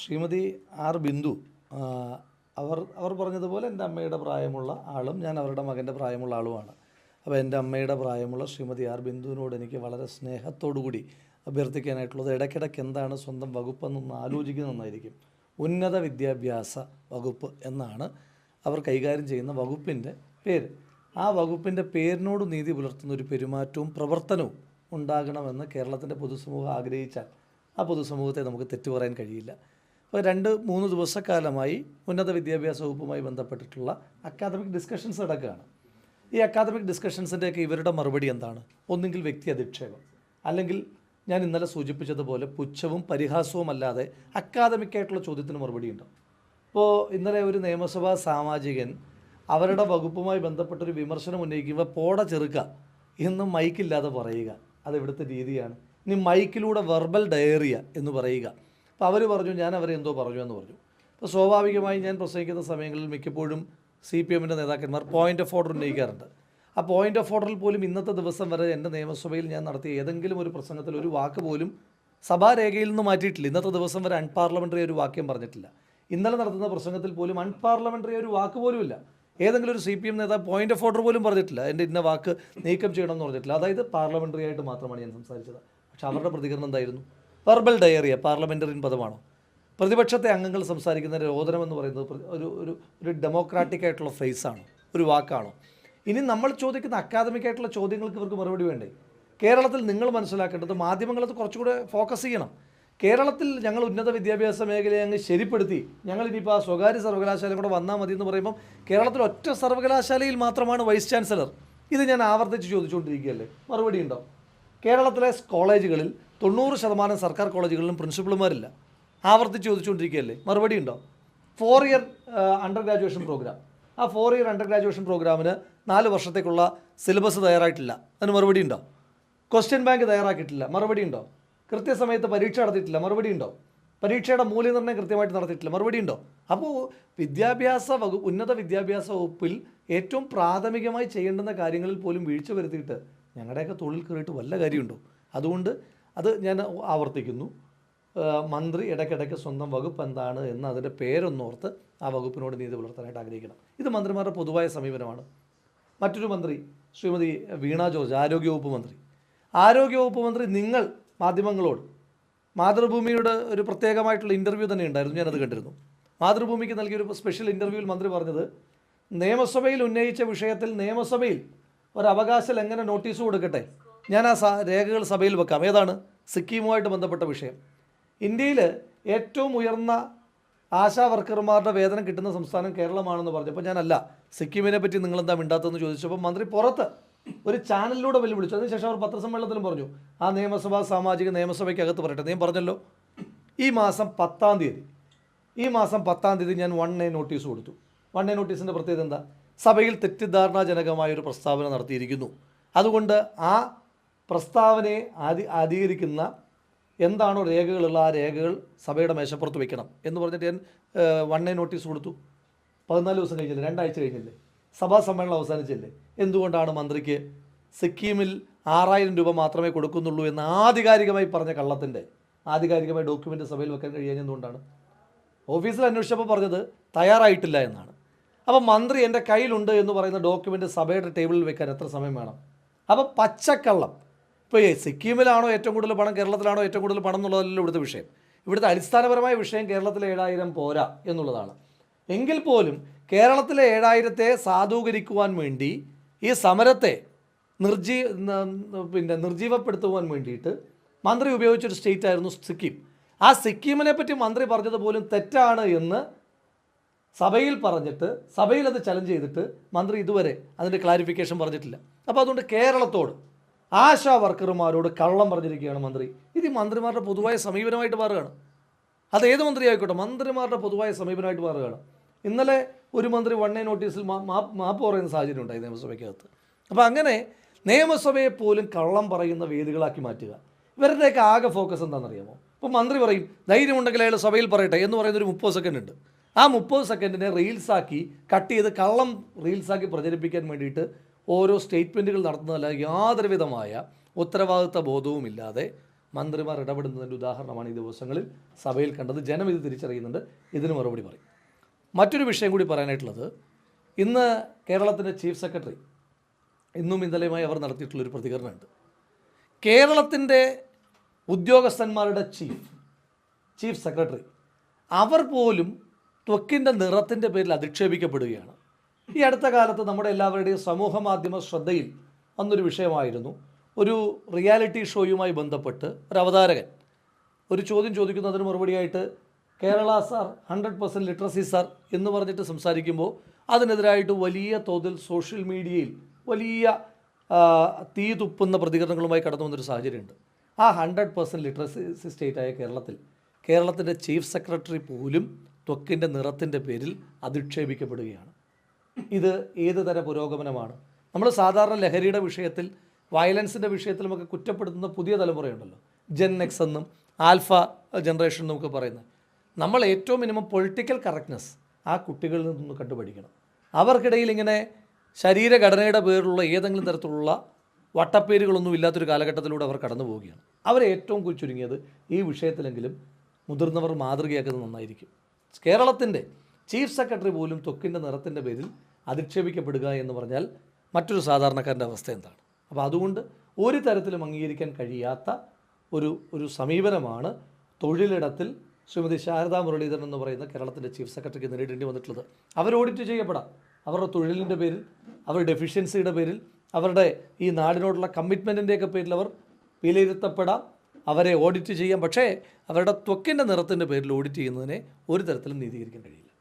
Shrimati R Bindu അവർ അവർ പറഞ്ഞതുപോലെ എന്റെ അമ്മയുടെ പ്രായമുള്ള ആളും ഞാൻ അവരുടെ മകന്റെ പ്രായമുള്ള ആളുമാണ്. അപ്പോൾ എന്റെ അമ്മയുടെ പ്രായമുള്ള ശ്രീമതി ആർ ബിന്ദുവിനോട് എനിക്ക് വളരെ സ്നേഹത്തോടു കൂടി അഭ്യർത്ഥിക്കാനായിട്ടുള്ളത് ഇടയ്ക്കിടയ്ക്ക് എന്താണ് സ്വന്തം വകുപ്പെന്നൊന്ന് ആലോചിക്കുന്നതായിരിക്കും ഉന്നത വിദ്യാഭ്യാസ വകുപ്പ് എന്നാണ് അവർ കൈകാര്യം ചെയ്യുന്ന വകുപ്പിന്റെ പേര്. ആ വകുപ്പിന്റെ പേരിനോട് നീതി പുലർത്തുന്ന ഒരു പെരുമാറ്റവും പ്രവർത്തനവും ഉണ്ടാകണമെന്ന് കേരളത്തിന്റെ പൊതുസമൂഹം ആഗ്രഹിച്ചാൽ ആ പൊതുസമൂഹത്തെ നമുക്ക് തെറ്റു പറയാൻ കഴിയില്ല. അപ്പോൾ രണ്ട് മൂന്ന് ദിവസക്കാലമായി ഉന്നത വിദ്യാഭ്യാസ വകുപ്പുമായി ബന്ധപ്പെട്ടിട്ടുള്ള അക്കാദമിക് ഡിസ്കഷൻസ് നടക്കുകയാണ്. ഈ അക്കാദമിക് ഡിസ്കഷൻസിന്റെയൊക്കെ ഇവരുടെ മറുപടി എന്താണ്? ഒന്നുകിൽ വ്യക്തി അധിക്ഷേപം അല്ലെങ്കിൽ ഞാൻ ഇന്നലെ സൂചിപ്പിച്ചതുപോലെ പുച്ഛവും പരിഹാസവും അല്ലാതെ അക്കാദമിക്കായിട്ടുള്ള ചോദ്യത്തിന് മറുപടി ഉണ്ടോ. ഇപ്പോൾ ഇന്നലെ ഒരു നിയമസഭാ സാമാജികൻ അവരുടെ വകുപ്പുമായി ബന്ധപ്പെട്ടൊരു വിമർശനം ഉന്നയിക്കുമ്പോൾ പോട ചെറുക്ക എന്ന് മൈക്കില്ലാതെ പറയുക. അത് ഇവിടുത്തെ രീതിയാണ്. ഇനി മൈക്കിലൂടെ വെർബൽ ഡയറിയ എന്ന് പറയുക. അപ്പോൾ അവർ പറഞ്ഞു ഞാൻ അവരെ എന്തോ പറഞ്ഞു എന്ന് പറഞ്ഞു. അപ്പോൾ സ്വാഭാവികമായി ഞാൻ പ്രസംഗിക്കുന്ന സമയങ്ങളിൽ മിക്കപ്പോഴും സി പി എമ്മിന്റെ നേതാക്കന്മാർ പോയിന്റ് ഓഫ് ഓർഡർ ഉന്നയിക്കാറുണ്ട്. ആ പോയിന്റ് ഓഫ് ഓർഡറിൽ പോലും ഇന്നത്തെ ദിവസം വരെ എന്റെ നിയമസഭയിൽ ഞാൻ നടത്തിയ ഏതെങ്കിലും ഒരു പ്രസംഗത്തിൽ ഒരു വാക്ക് പോലും സഭാരേഖയിൽ നിന്ന് മാറ്റിയിട്ടില്ല. ഇന്നത്തെ ദിവസം വരെ അൺപാർലമെന്ററി ഒരു വാക്യം പറഞ്ഞിട്ടില്ല. ഇന്നലെ നടത്തുന്ന പ്രസംഗത്തിൽ പോലും അൺപാർലമെന്ററി ഒരു വാക്ക് പോലുമില്ല ഏതെങ്കിലും ഒരു സി പി എം നേതാവ് പോയിന്റ് ഓഫ് ഓർഡർ പോലും പറഞ്ഞിട്ടില്ല. എന്റെ ഇന്ന വാക്ക് നീക്കം ചെയ്യണമെന്ന് പറഞ്ഞിട്ടില്ല. അതായത് പാർലമെന്ററി ആയിട്ട് മാത്രമാണ് ഞാൻ സംസാരിച്ചത്. പക്ഷെ അവരുടെ പ്രതികരണം എന്തായിരുന്നു? വെർബൽ ഡയറിയ പാർലമെന്ററിൻ പദമാണോ? പ്രതിപക്ഷത്തെ അംഗങ്ങൾ സംസാരിക്കുന്ന രോദനം എന്ന് പറയുന്നത് ഒരു ഒരു ഒരു ഡെമോക്രാറ്റിക് ആയിട്ടുള്ള ഫ്രേസാണോ ഒരു വാക്കാണോ? ഇനി നമ്മൾ ചോദിക്കുന്ന അക്കാദമിക് ആയിട്ടുള്ള ചോദ്യങ്ങൾക്ക് ഇവർക്ക് മറുപടി വേണ്ടേ? കേരളത്തിൽ നിങ്ങൾ മനസ്സിലാക്കേണ്ടത് മാധ്യമങ്ങളത് കുറച്ചുകൂടെ ഫോക്കസ് ചെയ്യണം. കേരളത്തിൽ ഞങ്ങൾ ഉന്നത വിദ്യാഭ്യാസ മേഖലയെ അങ്ങ് ശരിപ്പെടുത്തി. ഞങ്ങൾ ഇനിയിപ്പോൾ ആ സ്വകാര്യ സർവകലാശാലയും കൂടെ വന്നാൽ മതി എന്ന് പറയുമ്പം കേരളത്തിൽ ഒറ്റ സർവകലാശാലയിൽ മാത്രമാണ് വൈസ് ചാൻസലർ ഇത് ഞാൻ ആവർത്തിച്ച് ചോദിച്ചുകൊണ്ടിരിക്കുകയല്ലേ? മറുപടി ഉണ്ടോ? കേരളത്തിലെ കോളേജുകളിൽ തൊണ്ണൂറ് ശതമാനം സർക്കാർ കോളേജുകളിലും പ്രിൻസിപ്പൾമാരില്ല ആവർത്തിച്ച് ചോദിച്ചുകൊണ്ടിരിക്കുകയല്ലേ? മറുപടി ഉണ്ടോ? Four year under graduation programme ആ ഫോർ ഇയർ അണ്ടർ ഗ്രാജുവേഷൻ പ്രോഗ്രാമിന് നാല് വർഷത്തേക്കുള്ള സിലബസ് തയ്യാറായിട്ടില്ല. അതിന് മറുപടി ഉണ്ടോ? ക്വസ്റ്റ്യൻ ബാങ്ക് തയ്യാറാക്കിയിട്ടില്ല. മറുപടി ഉണ്ടോ? കൃത്യസമയത്ത് പരീക്ഷ നടത്തിയിട്ടില്ല. മറുപടി ഉണ്ടോ? പരീക്ഷയുടെ മൂല്യനിർണയം കൃത്യമായിട്ട് നടത്തിയിട്ടില്ല. മറുപടി ഉണ്ടോ? അപ്പോൾ വിദ്യാഭ്യാസ വകുപ്പ് ഉന്നത വിദ്യാഭ്യാസ വകുപ്പിൽ ഏറ്റവും പ്രാഥമികമായി ചെയ്യേണ്ടുന്ന കാര്യങ്ങളിൽ പോലും വീഴ്ച വരുത്തിയിട്ട് ഞങ്ങളുടെയൊക്കെ തൊഴിൽ കയറിയിട്ട് വല്ല കാര്യമുണ്ടോ? അതുകൊണ്ട് അത് ഞാൻ ആവർത്തിക്കുന്നു. മന്ത്രി ഇടയ്ക്കിടയ്ക്ക് സ്വന്തം വകുപ്പ് എന്താണ് എന്ന് അതിന്റെ പേരൊന്നോർത്ത് ആ വകുപ്പിനോട് നീതി പുലർത്താനായിട്ട് ആഗ്രഹിക്കണം. ഇത് മന്ത്രിമാരുടെ പൊതുവായ സമീപനമാണ്. മറ്റൊരു മന്ത്രി ശ്രീമതി വീണ ജോർജ് ആരോഗ്യവകുപ്പ് മന്ത്രി. ആരോഗ്യവകുപ്പ് മന്ത്രി നിങ്ങൾ മാധ്യമങ്ങളോട് മാതൃഭൂമിയുടെ ഒരു പ്രത്യേകമായിട്ടുള്ള ഇന്റർവ്യൂ തന്നെ ഉണ്ടായിരുന്നു ഞാനത് കണ്ടിരുന്നു. മാതൃഭൂമിക്ക് നൽകിയൊരു സ്പെഷ്യൽ ഇന്റർവ്യൂവിൽ മന്ത്രി പറഞ്ഞത് നിയമസഭയിൽ ഉന്നയിച്ച വിഷയത്തിൽ നിയമസഭയിൽ ഒരു ലംഘന നോട്ടീസ് കൊടുക്കട്ടെ? ഞാൻ ആ രേഖകൾ സഭയിൽ വെക്കാം. ഏതാണ്? സിക്കിമുമായിട്ട് ബന്ധപ്പെട്ട വിഷയം. ഇന്ത്യയിൽ ഏറ്റവും ഉയർന്ന ആശാ വർക്കർമാരുടെ വേതനം കിട്ടുന്ന സംസ്ഥാനം കേരളമാണെന്ന് പറഞ്ഞപ്പോൾ ഞാനല്ല സിക്കിമിനെ പറ്റി നിങ്ങളെന്താ മിണ്ടാത്തതെന്ന് ചോദിച്ചപ്പോൾ മന്ത്രി പുറത്ത് ഒരു ചാനലിലൂടെ വെല്ലുവിളിച്ചു. അതിനുശേഷം അവർ പത്രസമ്മേളനത്തിലും പറഞ്ഞു ആ നിയമസഭാ സാമാജിക നിയമസഭയ്ക്കകത്ത് പറയട്ടെ. നീ പറഞ്ഞല്ലോ ഈ മാസം പത്താം തീയതി ഈ മാസം പത്താം തീയതി ഞാൻ വൺ എ നോട്ടീസ് കൊടുത്തു. വൺ എ നോട്ടീസിന്റെ പ്രത്യേകത എന്താ? സഭയിൽ തെറ്റിദ്ധാരണാജനകമായ ഒരു പ്രസ്താവന നടത്തിയിരിക്കുന്നു. അതുകൊണ്ട് ആ പ്രസ്താവനയെ ആദി അധികരിക്കുന്ന എന്താണോ രേഖകളുള്ള ആ രേഖകൾ സഭയുടെ മേശപ്പുറത്ത് വയ്ക്കണം എന്ന് പറഞ്ഞിട്ട് ഞാൻ വൺ ഡേ നോട്ടീസ് കൊടുത്തു. പതിനാല് ദിവസം കഴിഞ്ഞില്ലേ? രണ്ടാഴ്ച കഴിഞ്ഞില്ലേ? സഭാ സമ്മേളനം അവസാനിച്ചില്ലേ? എന്തുകൊണ്ടാണ് മന്ത്രിക്ക് സിക്കിമിൽ ആറായിരം രൂപ മാത്രമേ കൊടുക്കുന്നുള്ളൂ എന്ന് ആധികാരികമായി പറഞ്ഞ കള്ളത്തിന്റെ ആധികാരികമായി ഡോക്യുമെന്റ് സഭയിൽ വെക്കാൻ കഴിയാഞ്ഞതുകൊണ്ടാണ് ഓഫീസിൽ അന്വേഷിച്ചപ്പോൾ പറഞ്ഞത് തയ്യാറായിട്ടില്ല എന്നാണ്. അപ്പോൾ മന്ത്രി എന്റെ കയ്യിലുണ്ട് എന്ന് പറയുന്ന ഡോക്യുമെന്റ് സഭയുടെ ടേബിളിൽ വെക്കാൻ എത്ര സമയം വേണം? അപ്പം പച്ചക്കള്ളം ഇപ്പോൾ സിക്കിമിലാണോ ഏറ്റവും കൂടുതൽ പണം കേരളത്തിലാണോ ഏറ്റവും കൂടുതൽ പണം എന്നുള്ളതല്ല ഇവിടുത്തെ വിഷയം. ഇവിടുത്തെ അടിസ്ഥാനപരമായ വിഷയം കേരളത്തിലെ ഏഴായിരം പോരാ എന്നുള്ളതാണ്. എങ്കിൽ പോലും കേരളത്തിലെ ഏഴായിരത്തെ സാധൂകരിക്കുവാൻ വേണ്ടി ഈ സമരത്തെ നിർജീ പിന്നെ നിർജീവപ്പെടുത്തുവാൻ വേണ്ടിയിട്ട് മന്ത്രി ഉപയോഗിച്ചൊരു സ്റ്റേറ്റ് ആയിരുന്നു സിക്കിം. ആ സിക്കിമിനെ പറ്റി മന്ത്രി പറഞ്ഞത് പോലും തെറ്റാണ് എന്ന് സഭയിൽ പറഞ്ഞിട്ട് സഭയിൽ അത് ചലഞ്ച് ചെയ്തിട്ട് മന്ത്രി ഇതുവരെ അതിന്റെ ക്ലാരിഫിക്കേഷൻ പറഞ്ഞിട്ടില്ല. അപ്പോൾ അതുകൊണ്ട് കേരളത്തോട് ആശാ വർക്കർമാരോട് കള്ളം പറഞ്ഞിരിക്കുകയാണ് മന്ത്രി. ഇത് മന്ത്രിമാരുടെ പൊതുവായ സമീപനമായിട്ട് മാറുകയാണ്. അത് ഏത് മന്ത്രി ആയിക്കോട്ടെ മന്ത്രിമാരുടെ പൊതുവായ സമീപനമായിട്ട് മാറുകയാണ്. ഇന്നലെ ഒരു മന്ത്രി വൺ എ നോട്ടീസിൽ മാപ്പ് മാപ്പ് പറയുന്ന സാഹചര്യം ഉണ്ടായി നിയമസഭയ്ക്കകത്ത്. അപ്പോൾ അങ്ങനെ നിയമസഭയെ പോലും കള്ളം പറയുന്ന വേദികളാക്കി മാറ്റുക. ഇവരുടെയൊക്കെ ആകെ ഫോക്കസ് എന്താണെന്നറിയാമോ? ഇപ്പോൾ മന്ത്രി പറയും ധൈര്യമുണ്ടെങ്കിൽ അയാൾ സഭയിൽ പറയട്ടെ എന്ന് പറയുന്ന ഒരു മുപ്പത് സെക്കൻഡ് ഉണ്ട്. ആ മുപ്പത് സെക്കൻഡിനെ റീൽസാക്കി കട്ട് ചെയ്ത് കള്ളം റീൽസാക്കി പ്രചരിപ്പിക്കാൻ വേണ്ടിയിട്ട് ഓരോ സ്റ്റേറ്റ്മെന്റുകൾ നടത്തുന്നതല്ല യാതൊരുവിധമായ ഉത്തരവാദിത്ത ബോധവുമില്ലാതെ മന്ത്രിമാർ ഇടപെടുന്നതിന്റെ ഉദാഹരണമാണ് ഈ ദിവസങ്ങളിൽ സഭയിൽ കണ്ടത്. ജനം ഇത് തിരിച്ചറിയുന്നുണ്ട്. ഇതിന് മറുപടി പറയും. മറ്റൊരു വിഷയം കൂടി പറയാനായിട്ടുള്ളത് ഇന്ന് കേരളത്തിന്റെ ചീഫ് സെക്രട്ടറി ഇന്നും ഇന്നലെയുമായി അവർ നടത്തിയിട്ടുള്ളൊരു പ്രതികരണമുണ്ട്. കേരളത്തിന്റെ ഉദ്യോഗസ്ഥന്മാരുടെ ചീഫ് ചീഫ് സെക്രട്ടറി അവർ പോലും ത്വക്കിന്റെ നിറത്തിന്റെ പേരിൽ അധിക്ഷേപിക്കപ്പെടുകയാണ്. ഈ അടുത്ത കാലത്ത് നമ്മുടെ എല്ലാവരുടെയും സമൂഹ മാധ്യമ ശ്രദ്ധയിൽ വന്നൊരു വിഷയമായിരുന്നു. ഒരു റിയാലിറ്റി ഷോയുമായി ബന്ധപ്പെട്ട് ഒരു അവതാരകൻ. ഒരു ചോദ്യം ചോദിക്കുന്നതിന് മറുപടിയായിട്ട് Kerala sir hundred percent literacy sir എന്ന് പറഞ്ഞിട്ട് സംസാരിക്കുമ്പോൾ അതിനെതിരായിട്ട് വലിയ തോതിൽ സോഷ്യൽ മീഡിയയിൽ വലിയ തീ തുപ്പുന്ന പ്രതികരണങ്ങളുമായി കടന്നു വന്നൊരു സാഹചര്യമുണ്ട്. ആ ഹൺഡ്രഡ് പെർസെന്റ് ലിറ്ററസി സ്റ്റേറ്റായ കേരളത്തിൽ കേരളത്തിന്റെ ചീഫ് സെക്രട്ടറി പോലും ത്വക്കിന്റെ നിറത്തിന്റെ പേരിൽ അധിക്ഷേപിക്കപ്പെടുകയാണ്. ഇത് ഏത് തര പുരോഗമനമാണ്? നമ്മൾ സാധാരണ ലഹരിയുടെ വിഷയത്തിൽ വയലൻസിന്റെ വിഷയത്തിലുമൊക്കെ കുറ്റപ്പെടുത്തുന്ന പുതിയ തലമുറയുണ്ടല്ലോ. ജെൻ എക്സ് എന്നും ആൽഫ ജനറേഷൻ എന്നൊക്കെ പറയുന്നത്. നമ്മൾ ഏറ്റവും മിനിമം പൊളിറ്റിക്കൽ കറക്റ്റ്നെസ് ആ കുട്ടികളിൽ നിന്ന് കണ്ടുപഠിക്കണം. അവർക്കിടയിൽ ഇങ്ങനെ ശരീരഘടനയുടെ പേരിലുള്ള ഏതെങ്കിലും തരത്തിലുള്ള വട്ടപ്പേരുകളൊന്നും ഇല്ലാത്തൊരു കാലഘട്ടത്തിലൂടെ അവർ കടന്നു പോവുകയാണ്. അവരെ ഏറ്റവും ചുരുങ്ങിയത് ഈ വിഷയത്തിലെങ്കിലും മുതിർന്നവർ മാതൃകയാക്കുന്നത് നന്നായിരിക്കും. കേരളത്തിന്റെ ചീഫ് സെക്രട്ടറി പോലും ത്വക്കിന്റെ നിറത്തിന്റെ പേരിൽ അധിക്ഷേപിക്കപ്പെടുക എന്ന് പറഞ്ഞാൽ മറ്റൊരു സാധാരണക്കാരന്റെ അവസ്ഥ എന്താണ്? അപ്പോൾ അതുകൊണ്ട് ഒരു തരത്തിലും അംഗീകരിക്കാൻ കഴിയാത്ത ഒരു ഒരു സമീപനമാണ് തൊഴിലിടത്തിൽ ശ്രീമതി ശാരദാ മുരളീധരൻ എന്ന് പറയുന്ന കേരളത്തിന്റെ ചീഫ് സെക്രട്ടറിക്ക് നേരിടേണ്ടി വന്നിട്ടുള്ളത്. അവർ ഓഡിറ്റ് ചെയ്യപ്പെടാം. അവരുടെ തൊഴിലിന്റെ പേരിൽ അവരുടെ ഡെഫിഷ്യൻസിയുടെ പേരിൽ അവരുടെ ഈ നാടിനോടുള്ള കമ്മിറ്റ്മെന്റിന്റെയൊക്കെ പേരിൽ അവർ വിലയിരുത്തപ്പെടാം. അവരെ ഓഡിറ്റ് ചെയ്യാം. പക്ഷേ അവരുടെ ത്വക്കിന്റെ നിറത്തിന്റെ പേരിൽ ഓഡിറ്റ് ചെയ്യുന്നതിനെ ഒരു തരത്തിലും നീതീകരിക്കാൻ കഴിയില്ല.